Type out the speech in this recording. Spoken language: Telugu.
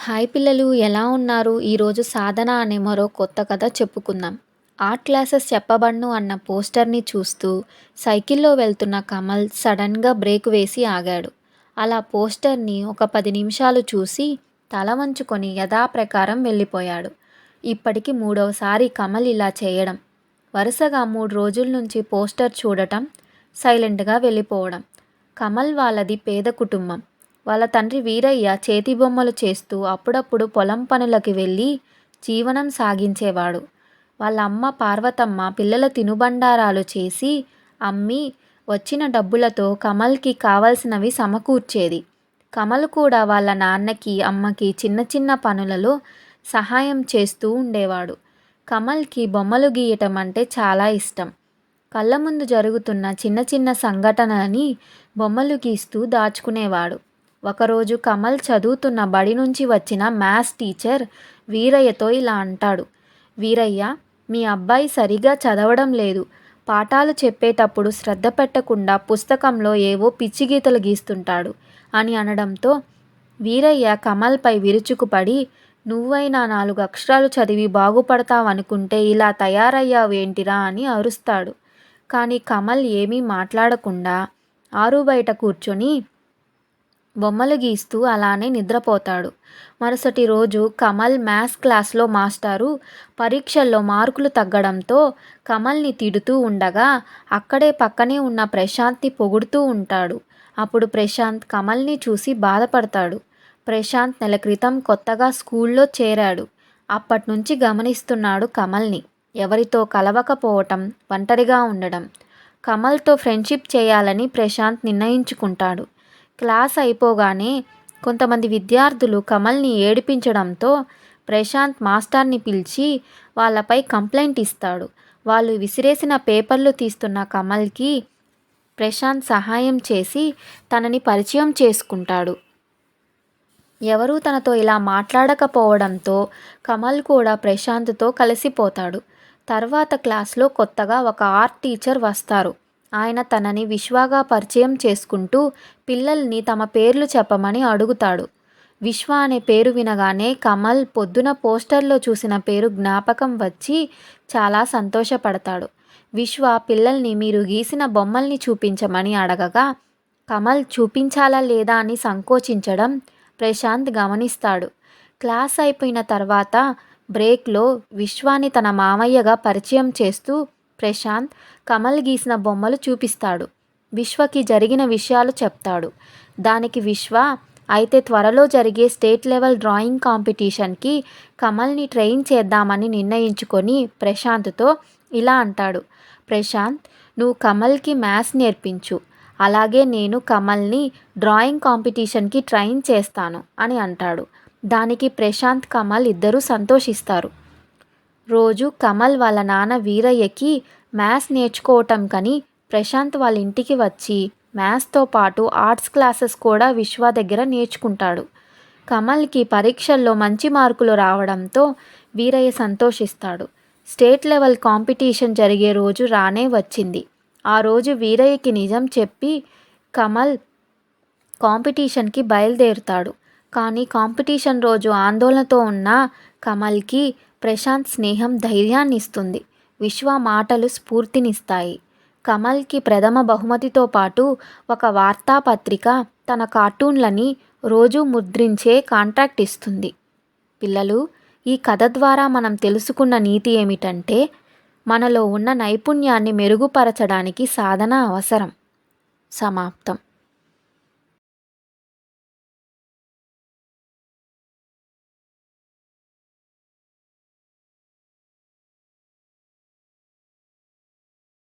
హాయ్ పిల్లలు ఎలా ఉన్నారు? ఈరోజు సాధన అనే మరో కొత్త కథ చెప్పుకుందాం. ఆర్ట్ క్లాసెస్ చెప్పబడ్ను అన్న పోస్టర్ని చూస్తూ సైకిల్లో వెళ్తున్న కమల్ సడన్గా బ్రేక్ వేసి ఆగాడు. అలా పోస్టర్ని ఒక పది నిమిషాలు చూసి తల వంచుకొని యథాప్రకారం వెళ్ళిపోయాడు. ఇప్పటికి మూడవసారి కమల్ ఇలా చేయడం వరుసగా మూడు రోజుల నుంచి పోస్టర్ చూడటం సైలెంట్గా వెళ్ళిపోవడం కమల్ వాళ్ళది పేద కుటుంబం. వాళ్ళ తండ్రి వీరయ్య చేతి బొమ్మలు చేస్తూ అప్పుడప్పుడు పొలం పనులకి వెళ్ళి జీవనం సాగించేవాడు. వాళ్ళ అమ్మ పార్వతమ్మ పిల్లల తినుబండారాలు చేసి అమ్మి వచ్చిన డబ్బులతో కమల్కి కావలసినవి సమకూర్చేది. కమల్ కూడా వాళ్ళ నాన్నకి అమ్మకి చిన్న చిన్న పనులలో సహాయం చేస్తూ ఉండేవాడు. కమల్కి బొమ్మలు గీయటం అంటే చాలా ఇష్టం. కళ్ళ ముందు జరుగుతున్న చిన్న చిన్న సంఘటనలని బొమ్మలు గీస్తూ దాచుకునేవాడు. ఒకరోజు కమల్ చదువుతున్న బడి నుంచి వచ్చిన మ్యాథ్స్ టీచర్ వీరయ్యతో ఇలా అంటాడు. వీరయ్య మీ అబ్బాయి సరిగా చదవడం లేదు. పాఠాలు చెప్పేటప్పుడు శ్రద్ధ పెట్టకుండా పుస్తకంలో ఏవో పిచ్చి గీతలు గీస్తుంటాడు అని అనడంతో వీరయ్య కమల్పై విరుచుకుపడి నువ్వైనా నాలుగు అక్షరాలు చదివి బాగుపడతావనుకుంటే ఇలా తయారయ్యావేంటిరా అని అరుస్తాడు. కానీ కమల్ ఏమీ మాట్లాడకుండా ఆరు బయట కూర్చొని బొమ్మలు గీస్తూ అలానే నిద్రపోతాడు. మరుసటి రోజు కమల్ మ్యాథ్స్ క్లాస్లో మాస్టారు పరీక్షల్లో మార్కులు తగ్గడంతో కమల్ని తిడుతూ ఉండగా అక్కడే పక్కనే ఉన్న ప్రశాంత్ని పొగుడుతూ ఉంటాడు. అప్పుడు ప్రశాంత్ కమల్ని చూసి బాధపడతాడు. ప్రశాంత్ నెల క్రితం కొత్తగా స్కూల్లో చేరాడు. అప్పటి నుంచి గమనిస్తున్నాడు కమల్ని. ఎవరితో కలవకపోవటం ఒంటరిగా ఉండడం. కమల్తో ఫ్రెండ్షిప్ చేయాలని ప్రశాంత్ నిర్ణయించుకుంటాడు. క్లాస్ అయిపోగానే కొంతమంది విద్యార్థులు కమల్ని ఏడిపించడంతో ప్రశాంత్ మాస్టర్ని పిలిచి వాళ్ళపై కంప్లైంట్ ఇస్తాడు. వాళ్ళు విసిరేసిన పేపర్లు తీస్తున్న కమల్కి ప్రశాంత్ సహాయం చేసి తనని పరిచయం చేసుకుంటాడు. ఎవరూ తనతో ఇలా మాట్లాడకపోవడంతో కమల్ కూడా ప్రశాంత్తో కలిసిపోతాడు. తర్వాత క్లాస్లో కొత్తగా ఒక ఆర్ట్ టీచర్ వస్తారు. ఆయన తనని విశ్వాగా పరిచయం చేసుకుంటూ పిల్లల్ని తమ పేర్లు చెప్పమని అడుగుతాడు. విశ్వ అనే పేరు వినగానే కమల్ పొద్దున పోస్టర్లో చూసిన పేరు జ్ఞాపకం వచ్చి చాలా సంతోషపడతాడు. విశ్వ పిల్లల్ని మీరు గీసిన బొమ్మల్ని చూపించమని అడగగా కమల్ చూపించాలా లేదా అని సంకోచించడం ప్రశాంత్ గమనిస్తాడు. క్లాస్ అయిపోయిన తర్వాత బ్రేక్లో విశ్వాని తన మామయ్యగా పరిచయం చేస్తూ ప్రశాంత్ కమల్ గీసిన బొమ్మలు చూపిస్తాడు. విశ్వకి జరిగిన విషయాలు చెప్తాడు. దానికి విశ్వ అయితే త్వరలో జరిగే స్టేట్ లెవెల్ డ్రాయింగ్ కాంపిటీషన్కి కమల్ని ట్రైన్ చేద్దామని నిర్ణయించుకొని ప్రశాంత్తో ఇలా అంటాడు. ప్రశాంత్ నువ్వు కమల్కి మ్యాథ్స్ నేర్పించు. అలాగే నేను కమల్ని డ్రాయింగ్ కాంపిటీషన్కి ట్రైన్ చేస్తాను అని అంటాడు. దానికి ప్రశాంత్ కమల్ ఇద్దరూ సంతోషిస్తారు. రోజు కమల్ వాళ్ళ నాన్న వీరయ్యకి మ్యాథ్స్ నేర్చుకోవటం కని ప్రశాంత్ వాళ్ళ ఇంటికి వచ్చి మ్యాథ్స్తో పాటు ఆర్ట్స్ క్లాసెస్ కూడా విశ్వ దగ్గర నేర్చుకుంటాడు. కమల్కి పరీక్షల్లో మంచి మార్కులు రావడంతో వీరయ్య సంతోషిస్తాడు. స్టేట్ లెవెల్ కాంపిటీషన్ జరిగే రోజు రానే వచ్చింది. ఆ రోజు వీరయ్యకి నిజం చెప్పి కమల్ కాంపిటీషన్కి బయలుదేరుతాడు. కానీ కాంపిటీషన్ రోజు ఆందోళనతో ఉన్న కమల్కి ప్రశాంత్ స్నేహం ధైర్యాన్ని ఇస్తుంది విశ్వ మాటలు స్ఫూర్తినిస్తాయి. కమల్కి ప్రథమ బహుమతితో పాటు ఒక వార్తాపత్రిక తన కార్టూన్లని రోజు ముద్రించే కాంట్రాక్ట్ ఇస్తుంది. పిల్లలు ఈ కథ ద్వారా మనం తెలుసుకున్న నీతి ఏమిటంటే మనలో ఉన్న నైపుణ్యాన్ని మెరుగుపరచడానికి సాధన అవసరం. సమాప్తం.